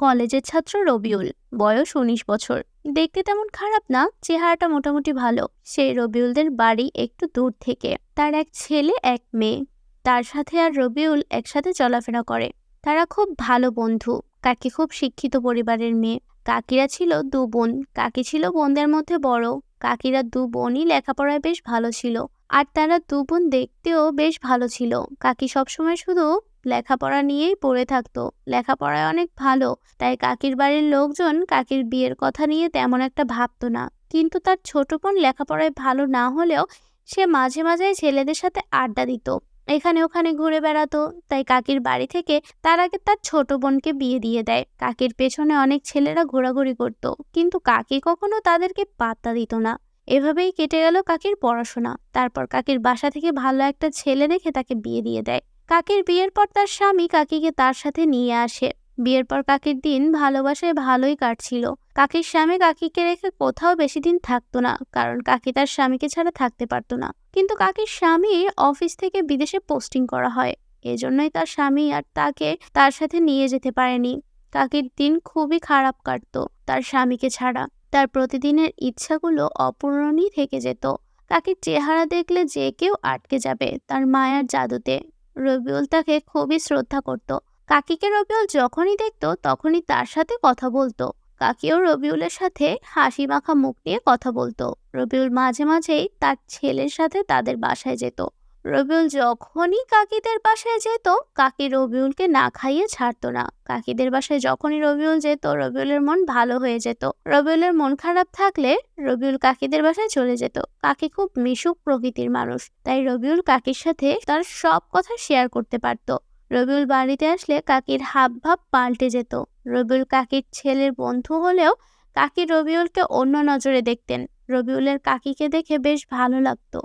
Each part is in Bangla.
কলেজের ছাত্র রবিউল, বয়স উনিশ বছর। দেখতে তেমন খারাপ না, চেহারাটা মোটামুটি ভালো। সেই রবিউলদের বাড়ি একটু দূর থেকে। তার এক ছেলে, এক মেয়ে। তার সাথে আর রবিউল একসাথে চলাফেরা করে। তারা খুব ভালো বন্ধু। কাকি খুব শিক্ষিত পরিবারের মেয়ে। কাকিরা ছিল দু বোন। কাকি ছিল বোনদের মধ্যে বড়। কাকিরা দু বোনই লেখাপড়ায় বেশ ভালো ছিল। আর তারা দু বোন দেখতেও বেশ ভালো ছিল। কাকি সবসময় শুধু লেখাপড়া নিয়েই পড়ে থাকতো। লেখাপড়ায় অনেক ভালো, তাই কাকির বাড়ির লোকজন কাকির বিয়ের কথা নিয়ে তেমন একটা ভাবতো না। কিন্তু তার ছোট বোন লেখাপড়ায় ভালো না হলেও সে মাঝে মাঝে ছেলেদের সাথে আড্ডা দিত। এখানে ওখানে ঘুরে বেড়াতো, তাই কাকির বাড়ি থেকে তার আগে তার ছোট বোনকে বিয়ে দিয়ে দেয়। কাকির পেছনে অনেক ছেলেরা ঘোরাঘুরি করত, কিন্তু কাকি কখনো তাদেরকে পাত্তা দিত না। এভাবেই কেটে গেল কাকির পড়াশোনা। তারপর কাকির বাসা থেকে ভালো একটা ছেলে দেখে তাকে বিয়ে দিয়ে দেয়। কাকির বিয়ের পর তার স্বামী কাকিকে তার সাথে নিয়ে আসে। বিয়ের পর কাকির দিন ভালোবাসায় ভালোই কাটছিল। কাকির স্বামী কাকিকে রেখে কোথাও বেশি দিন থাকতো না, কারণ কাকি তার স্বামীকে ছাড়া থাকতে পারতো না। কিন্তু কাকির স্বামীর অফিস থেকে বিদেশে পোস্টিং করা হয়। এজন্যই তার স্বামী আর তাকে তার সাথে নিয়ে যেতে পারেনি। কাকির দিন খুবই খারাপ কাটতো তার স্বামীকে ছাড়া। তার প্রতিদিনের ইচ্ছাগুলো অপূরণই থেকে যেত। কাকির চেহারা দেখলে যে কেউ আটকে যাবে তার মায়ার জাদুতে। রবিউল তাকে খুবই শ্রদ্ধা করত। কাকিকে রবিউল যখনই দেখত, তখনই তার সাথে কথা বলতো। কাকিও রবিউলের সাথে হাসি মাখা মুখ নিয়ে কথা বলতো। রবিউল মাঝে মাঝেই তার ছেলের সাথে তাদের বাসায় যেত। রবিউল যখনই কাকিদের বাসায় যেত, কাকি রবিউলকে না খাইয়ে ছাড়তো না। কাকিদের বাসায় যখনই রবিউল যেত, রবিউলের মন ভালো হয়ে যেত। রবিউলের মন খারাপ থাকলে রবিউল কাকিদের বাসায় চলে যেত। কাকি খুব মিশুক প্রকৃতির মানুষ, তাই রবিউল কাকির সাথে তার সব কথা শেয়ার করতে পারতো। রবিউল বাড়িতে আসলে কাকির হাব ভাব পাল্টে যেত। রবিউল কাকির ছেলের বন্ধু হলেও কাকি রবিউলকে অন্য নজরে দেখতেন। রবিউলের কাকিকে দেখে বেশ ভালো লাগতো।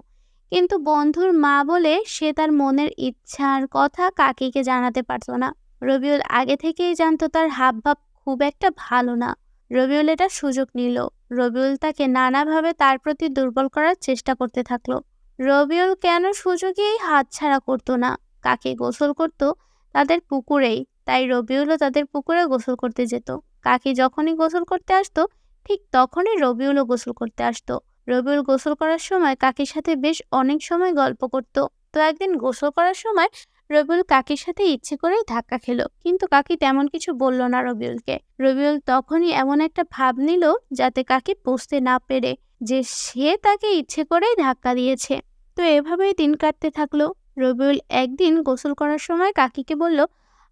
কিন্তু বন্ধুর মা বলে সে তার মনের ইচ্ছার কথা কাকিকে জানাতে পারতো না। রবিউল আগে থেকেই জানতো তার হাবভাব খুব একটা ভালো না। রবিউল এটা সুযোগ নিল। রবিউল তাকে নানাভাবে তার প্রতি দুর্বল করার চেষ্টা করতে থাকল। রবিউল কেন সুযোগেই হাতছাড়া করতো না? কাকে গোসল করত? তাদের পুকুরেই। তাই রবিউলও তাদের পুকুরে গোসল করতে যেত। কাকি যখনই গোসল করতে আসতো, ঠিক তখনই রবিউলও গোসল করতে আসতো। রবিউল গোসল করার সময় কাকির সাথে বেশ অনেক সময় গল্প করত। তো একদিন গোসল করার সময় রবিউল কাকির সাথে ইচ্ছে করেই ধাক্কা খেল, কিন্তু কাকি তেমন কিছু বলল না রবিউলকে। রবিউল তখনই এমন একটা ভাব নিল যাতে কাকি বুঝতে না পেরে যে সে তাকে ইচ্ছে করেই ধাক্কা দিয়েছে। তো এভাবেই দিন কাটতে থাকল। রবিউল একদিন গোসল করার সময় কাকিকে বলল,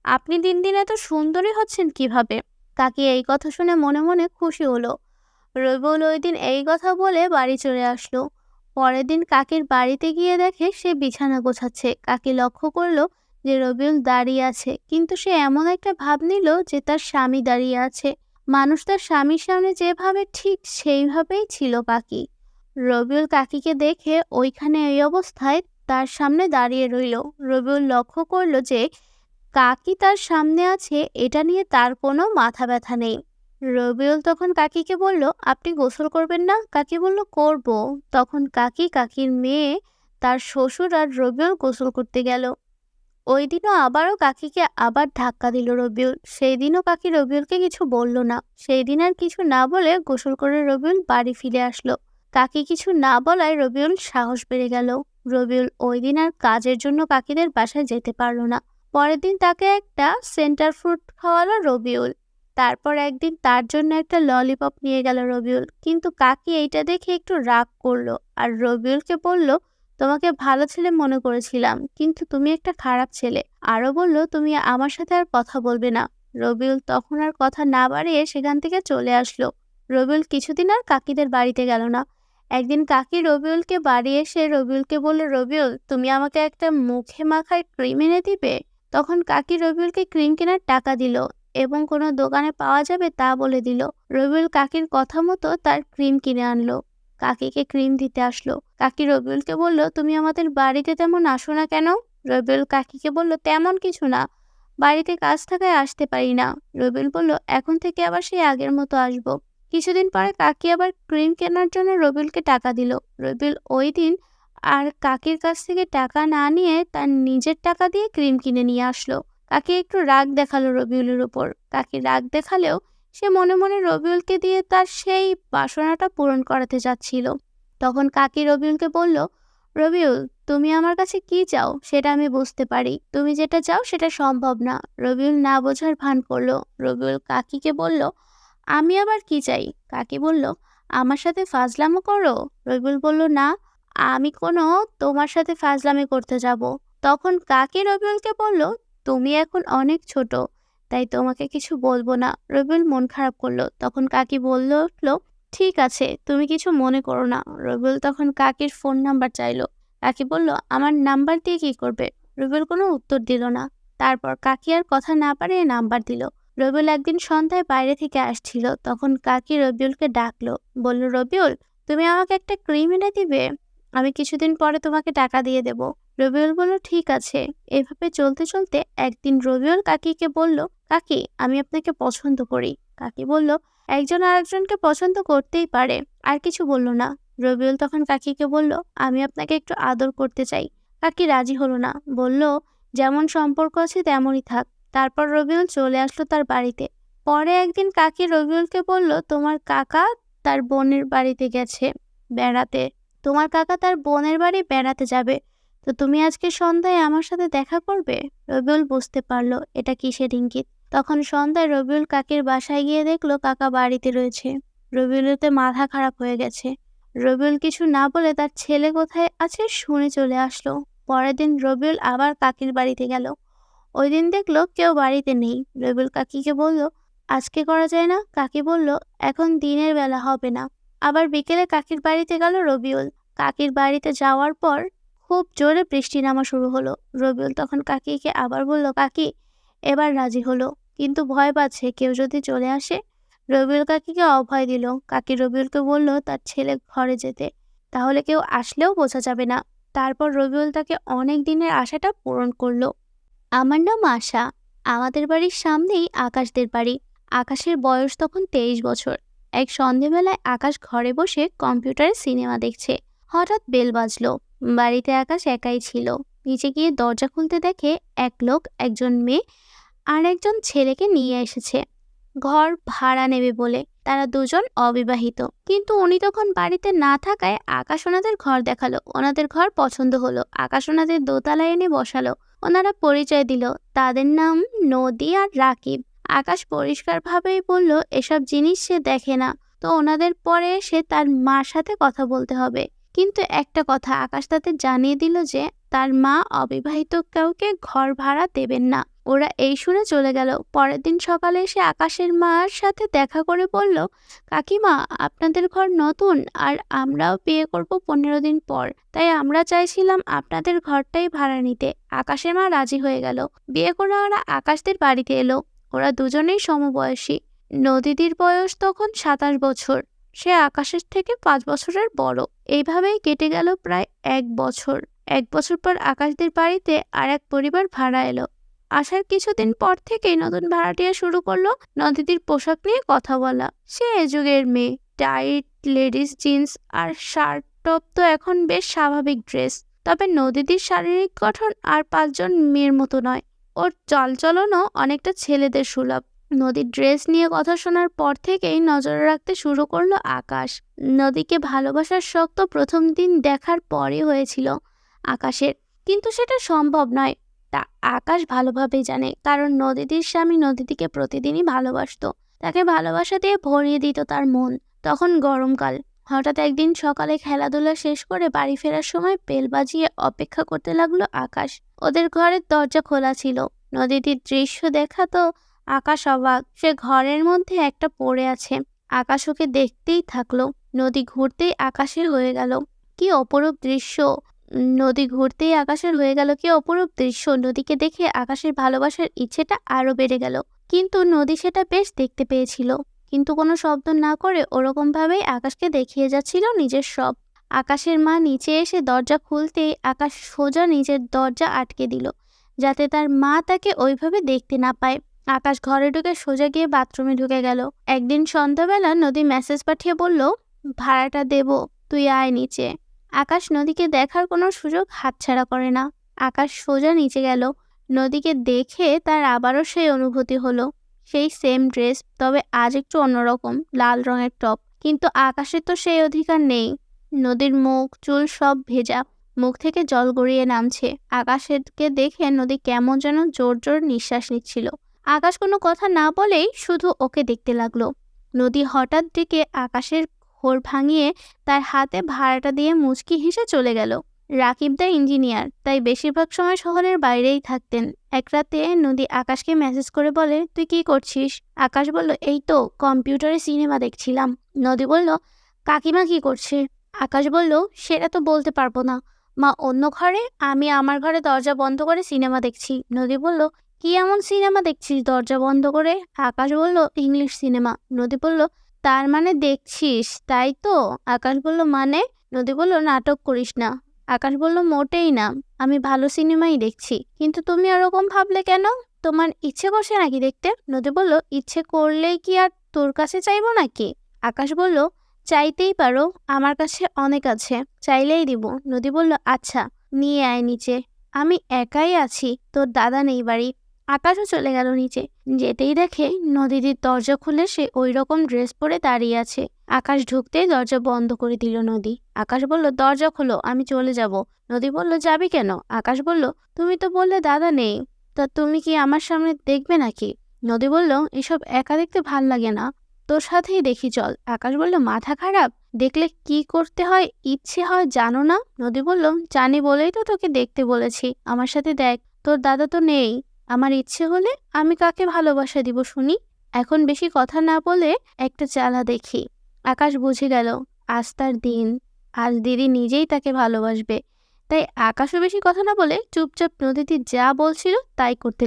আপনি দিন দিন এত সুন্দরী হচ্ছেন কীভাবে? কাকি এই কথা শুনে মনে মনে খুশি হলো। রবিউল ওই দিন এই কথা বলে বাড়ি চলে আসলো। পরের দিন কাকির বাড়িতে গিয়ে দেখে সে বিছানা গোছাচ্ছে। কাকি লক্ষ্য করল যে রবিউল দাঁড়িয়ে আছে, কিন্তু সে এমন একটা ভাব নিল যে তার স্বামী দাঁড়িয়ে আছে। মানুষ তার স্বামীর সামনে যেভাবে ঠিক সেইভাবেই ছিল কাকি রবিউল কাকিকে দেখে ওইখানে এই অবস্থায় তার সামনে দাঁড়িয়ে রইল। রবিউল লক্ষ্য করল যে কাকি তার সামনে আছে, এটা নিয়ে তার কোনো মাথা ব্যথা নেই। রবিউল তখন কাকিকে বলল, আপনি গোসল করবেন না? কাকি বলল, করব। তখন কাকি কাকির মেয়ে, তার শ্বশুর আর রবিউল গোসল করতে গেল। ওই দিনও আবারও কাকিকে আবার ধাক্কা দিল রবিউল। সেই দিনও কাকি রবিউলকে কিছু বলল না। সেই দিন আর কিছু না বলে গোসল করে রবিউল বাড়ি ফিরে আসলো। কাকি কিছু না বলায় রবিউল সাহস বেড়ে গেল। রবিউল ওই দিন আর কাজের জন্য কাকিদের বাসায় যেতে পারল না। পরের দিন তাকে একটা সেন্টার ফ্রুট খাওয়ালো রবিউল। তারপর একদিন তার জন্য একটা ললিপপ নিয়ে গেল রবিউল। কিন্তু কাকি এইটা দেখে একটু রাগ করল আর রবিউলকে বলল, তোমাকে ভালো ছেলে মনে করেছিলাম, কিন্তু তুমি একটা খারাপ ছেলে। আরও বলল, তুমি আমার সাথে আর কথা বলবে না। রবিউল তখন আর কথা না বাড়িয়ে সেখান থেকে চলে আসলো। রবিউল কিছুদিন আর কাকিদের বাড়িতে গেল না। একদিন কাকি রবিউলকে বাড়ি এসে রবিউলকে বলল, রবিউল, তুমি আমাকে একটা মুখে মাখার ক্রিম এনে দিবে? তখন কাকি রবিউলকে ক্রিম কেনার টাকা দিল। এবং কোনো দোকানে পাওয়া যাবে তা বলে দিল। রবিউল কাকির কথা মতো তার ক্রিম কিনে আনলো। কাকিকে ক্রিম দিতে আসলো। কাকি রবিউলকে বলল, তুমি আমাদের বাড়িতে তেমন আসো না কেন? রবিউল কাকিকে বলল, তেমন কিছু না। বাড়িতে কাজ থাকায় আসতে পারি না। রবিউল বলল, এখন থেকে আবার সেই আগের মতো আসব। কিছুদিন পরে কাকি আবার ক্রিম কেনার জন্য রবিউলকে টাকা দিল। রবিউল ওই দিন আর কাকির কাছ থেকে টাকা না নিয়ে তার নিজের টাকা দিয়ে ক্রিম কিনে নিয়ে আসলো। কাকি একটু রাগ দেখাল রবিউলের উপর। কাকি রাগ দেখালেও সে মনে মনে রবিউলকে দিয়ে তার সেই বাসনাটা পূরণ করাতে যাচ্ছিল। তখন কাকি রবিউলকে বলল, রবিউল, তুমি আমার কাছে কি চাও সেটা আমি বুঝতে পারি। তুমি যেটা চাও সেটা সম্ভব না। রবিউল না বোঝার ভান করল। রবিউল কাকিকে বলল, আমি আবার কি চাই? কাকি বলল, আমার সাথে ফাজলামো করো? রবিউল বলল, না, আমি কোনো তোমার সাথে ফাজলামি করতে যাব। তখন কাকি রবিউলকে বলল তুমি এখন অনেক ছোট, তাই তোমাকে কিছু বলব না। রবিউল মন খারাপ করল। তখন কাকি বলল, উঠল। ঠিক আছে, তুমি কিছু মনে করো না। রবিউল তখন কাকির ফোন নাম্বার চাইলো। কাকি বলল, আমার নাম্বার দিয়ে কি করবে? রবিউল কোনো উত্তর দিল না। তারপর কাকি আর কথা না পারে নাম্বার দিল। রবিউল একদিন সন্ধ্যায় বাইরে থেকে আসছিল। তখন কাকি রবিউলকে ডাকলো। বলল, রবিউল, তুমি আমাকে একটা ক্রিম এনে দিবে? আমি কিছুদিন পরে তোমাকে টাকা দিয়ে দেব। রবিউল বলল, ঠিক আছে। এভাবে চলতে চলতে একদিন রবিউল কাকিকে বলল, কাকি, আমি আপনাকে পছন্দ করি। কাকি বলল, একজন আরেকজনকে পছন্দ করতেই পারে, আর কিছু বলল না। রবিউল তখন কাকিকে বলল, আমি আপনাকে একটু আদর করতে চাই। কাকি রাজি হলো না, বলল, যেমন সম্পর্ক আছে তেমনই থাক। তারপর রবিউল চলে আসলো তার বাড়িতে। পরে একদিন কাকি রবিউলকে বলল, তোমার কাকা তার বোনের বাড়িতে গেছে বেড়াতে। তোমার কাকা তার বোনের বাড়ি বেড়াতে যাবে। তো তুমি আজকে সন্ধ্যায় আমার সাথে দেখা করবে? রবিউল বুঝতে পারল, এটা কিসের ইঙ্গিত? তখন সন্ধ্যায় রবিউল কাকির বাসায় গিয়ে দেখল কাকা বাড়িতে রয়েছে। রবিউলেতে মাথা খারাপ হয়ে গেছে। রবিউল কিছু না বলে তার ছেলে কোথায় আছে শুনে চলে আসলো। পরের দিন রবিউল আবার কাকির বাড়িতে গেল। ওই দিন দেখল কেউ বাড়িতে নেই। রবিউল কাকিকে বলল, আজকে করা যায় না? কাকি বলল, এখন দিনের বেলা হবে না। আবার বিকেলে কাকির বাড়িতে গেল রবিউল। কাকির বাড়িতে যাওয়ার পর খুব জোরে বৃষ্টি নামা শুরু হলো। রবিউল তখন কাকিকে আবার বলল, কাকি, এবার রাজি হলো। কিন্তু ভয় পাচ্ছে, কেউ যদি চলে আসে? রবিউল কাকিকে অভয় দিল। কাকি রবিউলকে বলল, তার ছেলে ঘরে যেতে। তাহলে কেউ আসলেও বোঝা যাবে না। তারপর রবিউল তাকে অনেক দিনের আশাটা পূরণ করল। আমার নাম আশা। আমাদের বাড়ির সামনেই আকাশদের বাড়ি। আকাশের বয়স তখন তেইশ বছর। এক সন্ধেবেলায় আকাশ ঘরে বসে কম্পিউটারে সিনেমা দেখছে। হঠাৎ বেল বাজলো। বাড়িতে আকাশ একাই ছিল। নিচে গিয়ে দরজা খুলতে দেখে এক লোক, একজন মেয়ে আর একজন ছেলেকে নিয়ে এসেছে। ঘর ভাড়া নেবে বলে। তারা দুজন অবিবাহিত। কিন্তু উনি তখন বাড়িতে না থাকায় আকাশ ওনাদের ঘর দেখাল। ওনাদের ঘর পছন্দ হলো। আকাশ ওনাদের দোতলায় এনে বসালো। ওনারা পরিচয় দিল। তাদের নাম নদী আর রাকিব। আকাশ পরিষ্কারভাবেই বলল, এসব জিনিস সে দেখে না। তো ওনাদের পরে সে তার মার সাথে কথা বলতে হবে। কিন্তু একটা কথা আকাশ তাদের জানিয়ে দিল যে তার মা অবিবাহিত কাউকে ঘর ভাড়া দেবেন না। ওরা এই শুনে চলে গেল। পরের দিন সকালে এসে আকাশের মার সাথে দেখা করে বলল, কাকিমা, আপনাদের ঘর নতুন আর আমরাও বিয়ে করব পনেরো দিন পর। তাই আমরা চাইছিলাম আপনাদের ঘরটাই ভাড়া নিতে। আকাশের মা রাজি হয়ে গেল। বিয়ে করে ওরা আকাশদের বাড়িতে এলো। ওরা দুজনেই সমবয়সী। নদীদির বয়স তখন সাতাশ বছর। সে আকাশের থেকে পাঁচ বছরের বড়। এইভাবেই কেটে গেল প্রায় এক বছর। এক বছর পর আকাশদের বাড়িতে আর এক পরিবার ভাড়া এলো। আসার কিছুদিন পর থেকেই নতুন ভাড়াটিয়া শুরু করল নদীদির পোশাক নিয়ে কথা বলা। সে এ যুগের মেয়ে। টাইট লেডিস জিন্স আর শার্ট টপ তো এখন বেশ স্বাভাবিক ড্রেস। তবে নদীদির শারীরিক গঠন আর পাঁচজন মেয়ের মতো নয়। ওর চলচলনও অনেকটা ছেলেদের সুলভ। নদীর ড্রেস নিয়ে কথা শোনার পর থেকেই নজরে রাখতে শুরু করল আকাশ। নদীকে ভালোবাসার শখ তো প্রথম দিন দেখার পরই হয়েছিল আকাশের। কিন্তু সেটা সম্ভব নয়। তা আকাশ ভালোভাবেই জানে, কারণ নদীটির স্বামী নদীটিকে প্রতিদিনই ভালোবাসতো। তাকে ভালোবাসা দিয়ে ভরিয়ে দিত তার মন। তখন গরমকাল। হঠাৎ একদিন সকালে খেলাধুলা শেষ করে বাড়ি ফেরার সময় বেল বাজিয়ে অপেক্ষা করতে লাগল আকাশ। ওদের ঘরের দরজা খোলা ছিল। নদীটির দৃশ্য দেখা তো আকাশ অবাক। সে ঘরের মধ্যে একটা পড়ে আছে। আকাশ ওকে দেখতেই থাকল। নদী ঘুরতেই আকাশের হয়ে গেল। কি অপরূপ দৃশ্য। নদী ঘুরতেই আকাশের হয়ে গেল। কি অপরূপ দৃশ্য। নদীকে দেখে আকাশের ভালোবাসার ইচ্ছেটা আরও বেড়ে গেল। কিন্তু নদী সেটা বেশ দেখতে পেয়েছিল। কিন্তু কোনো শব্দ না করে ওরকম ভাবেই আকাশকে দেখিয়ে যাচ্ছিল নিজের সব। আকাশের মা নিচে এসে দরজা খুলতেই আকাশ সোজা নিজের দরজা আটকে দিল, যাতে তার মা তাকে ওইভাবে দেখতে না পায়। আকাশ ঘরে ঢুকে সোজা গিয়ে বাথরুমে ঢুকে গেল। একদিন সন্ধ্যাবেলা নদী মেসেজ পাঠিয়ে বলল, ভাড়াটা দেব, তুই আয় নিচে। আকাশ নদীকে দেখার কোনো সুযোগ হাতছাড়া করে না। আকাশ সোজা নিচে গেল। নদীকে দেখে তার আবারও সেই অনুভূতি হলো। সেই সেম ড্রেস তবে আজ একটু অন্যরকম, লাল রঙের টপ কিন্তু আকাশে তো সেই অধিকার নেই। নদীর মুখ, চুল সব ভেজা। মুখ থেকে জল গড়িয়ে নামছে। আকাশকে দেখে নদী কেমন যেন জোর জোর নিঃশ্বাস নিচ্ছিল। আকাশ কোনো কথা না বলেই শুধু ওকে দেখতে লাগল। নদী হঠাৎ ডেকে আকাশের ঘোর ভাঙিয়ে তার হাতে ভাড়াটা দিয়ে মুচকি হেসে চলে গেল। রাকিব দা ইঞ্জিনিয়ার, তাই বেশিরভাগ সময় শহরের বাইরেই থাকতেন। এক রাতে নদী আকাশকে মেসেজ করে বলে, তুই কি করছিস? আকাশ বলল, এই তো কম্পিউটারে সিনেমা দেখছিলাম। নদী বলল, কাকিমা কি করছে? আকাশ বলল, সেটা তো বলতে পারব না। মা, অন্য ঘরে? আমি আমার ঘরে দরজা বন্ধ করে সিনেমা দেখছি। নদী বলল কি এমন সিনেমা দেখছিস? দরজা বন্ধ করে আকাশ বলল, ইংলিশ সিনেমা। নদী বলল, তার মানে দেখছিস, তাই তো? আকাশ বলল মানে? নদী বলল, নাটক করিস না। আকাশ বলল, মোটেই না, আমি ভালো সিনেমাই দেখছি। কিন্তু তুমি ওরকম ভাবলে কেন? তোমার ইচ্ছে করছে নাকি দেখতে? নদী বলল, ইচ্ছে করলেই কি আর তোর কাছে চাইব নাকি? আকাশ বলল, চাইতেই পারো, আমার কাছে অনেক আছে, চাইলেই দিব। নদী বলল আচ্ছা নিয়ে আয় নিচে। আমি একাই আছি, তোর দাদা নেই বাড়ি। আকাশও চলে গেল নিচে। যেতেই দেখে নদীটির দরজা খুলে সে ওই রকম ড্রেস পরে দাঁড়িয়ে আছে। আকাশ ঢুকতেই দরজা বন্ধ করে দিল নদী। আকাশ বলল, দরজা খোলো, আমি চলে যাব। নদী বলল, যাবি কেন? আকাশ বলল, তুমি তো বললে দাদা নেই, তা তুমি কি আমার সামনে দেখবে নাকি? নদী বলল, এসব একা দেখতে ভালো লাগে না, তোর সাথেই দেখি, চল। আকাশ বলল, মাথা খারাপ? দেখলে কি করতে হয়, ইচ্ছে হয় জানো না? নদী বলল, জানি বলেই তো তোকে দেখতে বলেছি। আমার সাথে দেখ, তোর দাদা তো নেই। আমার ইচ্ছে হলে আমি কাকে ভালোবাসা দিব শুনি? এখন বেশি কথা না বলে একটা চালা দেখি। আকাশ বুঝে গেল, আজ তার দিন। আজ দিদি নিজেই তাকে ভালোবাসবে। তাই আকাশও বেশি কথা না বলে চুপচাপ নদীটি যা বলছিল তাই করতে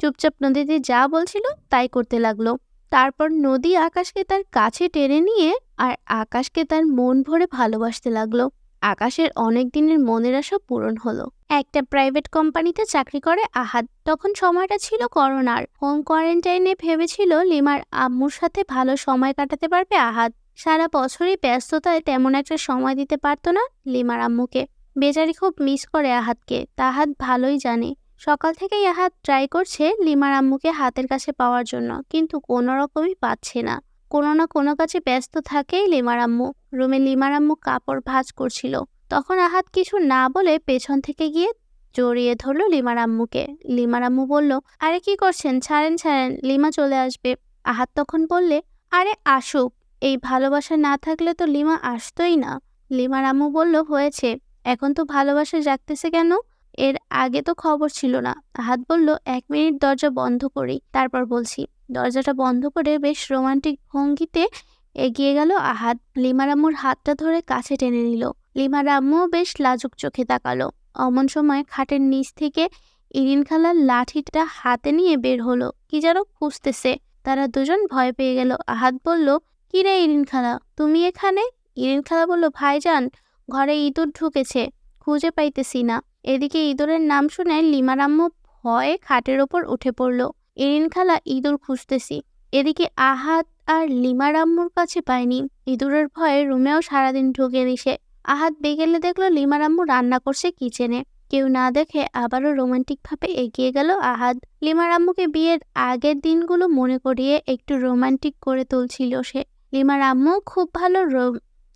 চুপচাপ নদীটি যা বলছিল তাই করতে লাগল। তারপর নদী আকাশকে তার কাছে টেনে নিয়ে আর আকাশকে তার মন ভরে ভালোবাসতে লাগল। আকাশের অনেক দিনের মনের আশা পূরণ হলো। একটা প্রাইভেট কোম্পানিতে চাকরি করে আহাদ। তখন সময়টা ছিল করোনার। হোম কোয়ারেন্টাইনে ভেবেছিল লিমার আম্মুর সাথে ভালো সময় কাটাতে পারবে আহাদ। সারা বছরই ব্যস্ততায় তেমন একটা সময় দিতে পারতো না লিমার আম্মুকে। বেচারি খুব মিস করে আহাতকে তাহাত ভালোই জানে। সকাল থেকেই আহাত ট্রাই করছে লিমার আম্মুকে হাতের কাছে পাওয়ার জন্য। কিন্তু কোনো রকমই পাচ্ছে না। কোনো না কোনো কাছে ব্যস্ত থাকেই লিমার আম্মু। রুমে লিমার আম্মু কাপড় ভাঁজ করছিল। তখন আহাত কিছু না বলে পেছন থেকে গিয়ে জড়িয়ে ধরলো লিমার আম্মুকে। লিমার আম্মু বলল, আরে কি করছেন? ছাড়েন ছাড়েন, লিমা চলে আসবে। আহাত তখন বললে, আরে আসুক, এই ভালোবাসা না থাকলে তো লিমা আসতোই না। লিমার আম্মু বলল, হয়েছে, এখন তো ভালোবাসা জাগতেছে কেন? এর আগে তো খবর ছিল না। আহাত বলল, এক মিনিট দরজা বন্ধ করি, তারপর বলছি। দরজাটা বন্ধ করে বেশ রোমান্টিক ভঙ্গিতে এগিয়ে গেল আহাত লিমার আম্মুর হাতটা ধরে কাছে টেনে নিল। লিমার বেশ লাজুক চোখে তাকালো। অমন সময় খাটের নিচ থেকে ইরিন খালার লাঠিটা হাতে নিয়ে বের হলো। কি যেন খুঁজতেছে। তারা দুজন ভয় পেয়ে গেল। আহাত বলল, কি রে ইরিন খালা? তুমি এখানে? ইরিন খালা বলল, ভাইজান, ঘরে ইঁদুর ঢুকেছে। খুঁজে পাইতেছি না। এদিকে ইঁদুরের নাম শুনে লিমার আম্মু ভয়ে খাটের ওপর উঠে পড়ল। ইরিন খালা ইঁদুর খুঁজতেছি। এদিকে আহাত আর লিমার আম্মুর কাছে পায়নি ইঁদুরের ভয়ে রুমেও সারাদিন ঢুকে দিছে। আহাত বিকেলে দেখল লিমার আম্মু রান্না করছে কিচেনে। কেউ না দেখে আবারও রোমান্টিকভাবে এগিয়ে গেল আহাদ লিমার আম্মুকে বিয়ের আগের দিনগুলো মনে করিয়ে একটু রোমান্টিক করে তুলছিল সে। লিমার আম্মুও খুব ভালো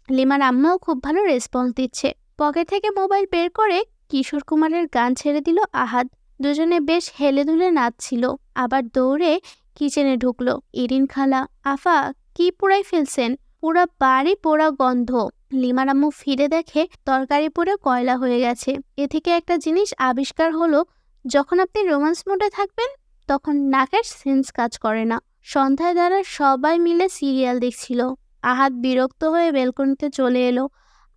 লিমার আম্মুও খুব ভালো রেসপন্স দিচ্ছে। পকেট থেকে মোবাইল বের করে কিশোর কুমারের গান ছেড়ে দিল আহাদ দুজনে বেশ হেলে দুলে নাচছিল। আবার দৌড়ে কিচেনে ঢুকলো। ইরিন খালা, আফা, কি পুরাই ফেলছেন? পুরা বাড়ি পোড়া গন্ধ। লিমার আম্মু ফিরে দেখে তরকারি পুরো কয়লা হয়ে গেছে। এ থেকে একটা জিনিস আবিষ্কার হলো, যখন আপনি রোমান্স মোডে থাকবেন, তখন নাকের সেন্স কাজ করে না। সন্ধ্যায় দ্বারা সবাই মিলে সিরিয়াল দেখছিল। আহাত বিরক্ত হয়ে বেলকনিতে চলে এলো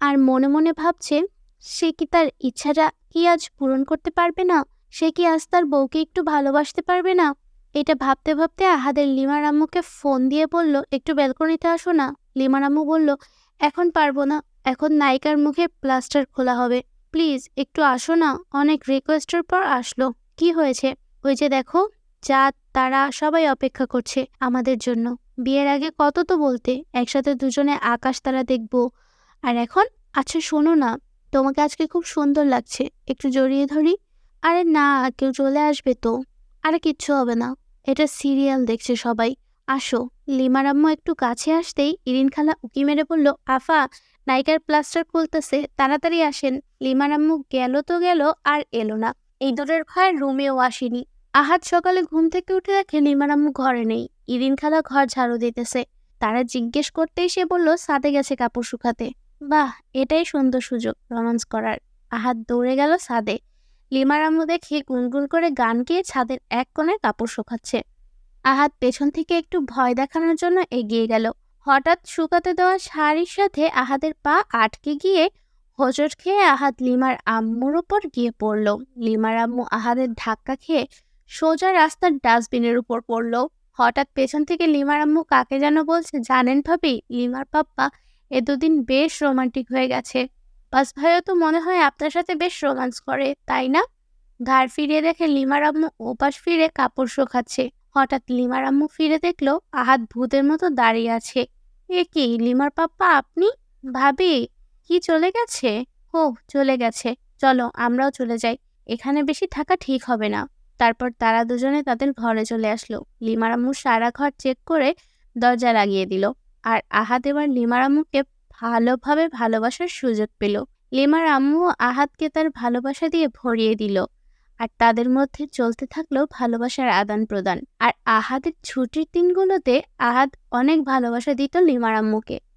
আর মনে মনে ভাবছে, সে কি তার ইচ্ছাটা কি আজ পূরণ করতে পারবে না? সে কি আজ তার বউকে একটু ভালোবাসতে পারবে না? এটা ভাবতে ভাবতে আহাদের লিমার আম্মুকে ফোন দিয়ে বলল, একটু ব্যালকনিতে আসো না? লিমার আম্মু বলল, এখন পারব না। এখন নায়িকার মুখে প্লাস্টার খোলা হবে। প্লিজ, একটু আসো না। অনেক রিকোয়েস্টের পর আসলো। কি হয়েছে? ওই যে দেখো, যা, তারা সবাই অপেক্ষা করছে আমাদের জন্য। বিয়ের আগে কত তো বলতে, একসাথে দুজনে আকাশ তারা দেখব। আর এখন? আচ্ছা শোনো না। তোমাকে আজকে খুব সুন্দর লাগছে। একটু জড়িয়ে ধরি। আরে না, কেউ চলে আসবে তো। আরে কিচ্ছু হবে না। এটা সিরিয়াল দেখছে সবাই। আসো, লিমার আম্মু একটু কাছে আসতেই ইরিন খালা উকি মেরে বলল, আফা, নায়িকার প্লাস্টার খুলতেছে, তাড়াতাড়ি আসেন। লিমার আম্মু গেল তো গেল আর এলো না। এই দরের ভয় রুমেও আসেনি। আহাত সকালে ঘুম থেকে উঠে দেখে লিমার আম্মু ঘরে নেই। ইরিন খালা ঘর ঝাড়ু দিতেছে। তারা জিজ্ঞেস করতেই সে বলল সাদে গেছে কাপড় শুকাতে? বাহ, এটাই সুন্দর সুযোগ রোমান্স করার। আহাত দৌড়ে গেল ছাদে। লিমার আম্মু দেখে গুনগুন করে গান গেয়ে ছাদের এক কোণায় কাপড় শুকাচ্ছে। আহাত পেছন থেকে একটু ভয় দেখানোর জন্য এগিয়ে গেল। হঠাৎ শুকাতে দেওয়া শাড়ির সাথে আহাদের পা আটকে গিয়ে হোঁচট খেয়ে আহাত লিমার আম্মুর ওপর গিয়ে পড়ল। লিমার আম্মু আহাদের ধাক্কা খেয়ে সোজা রাস্তার ডাস্টবিনের উপর পড়ল। হঠাৎ পেছন থেকে লিমার আম্মু কাকে যেন বলছে, জানেন ভাবি, লিমার পাপ্পা এ দুদিন বেশ রোমান্টিক হয়ে গেছে। বাস ভাইও তো মনে হয় আপনার সাথে বেশ রোমান্স করে, তাই না? ঘাড় ফিরিয়ে দেখে লিমার আম্মু ওপাশ ফিরে কাপড় শোকাচ্ছে। হঠাৎ লিমার আম্মু ফিরে দেখল আহাত ভূতের মতো দাঁড়িয়ে আছে। এ কি, লিমার পাপ্পা আপনি? ভাবি, কি চলে গেছে? ও, চলে গেছে। চলো, আমরাও চলে যাই। এখানে বেশি থাকা ঠিক হবে না। তারপর তারা দুজনে তাদের ঘরে চলে আসলো। লিমার আম্মু সারা ঘর চেক করে দরজা লাগিয়ে দিল। আর আহাত এবার লিমার আম্মুকে ভালোভাবে ভালোবাসার সুযোগ পেল। লেমার আম্মু আহাতকে তার ভালোবাসা দিয়ে ভরিয়ে দিল আর তাদের মধ্যে চলতে থাকল ভালোবাসার আদান প্রদান। আর আহাদের ছুটির দিনগুলোতে আহাদ অনেক ভালোবাসা দিত লিমার আম্মুকে।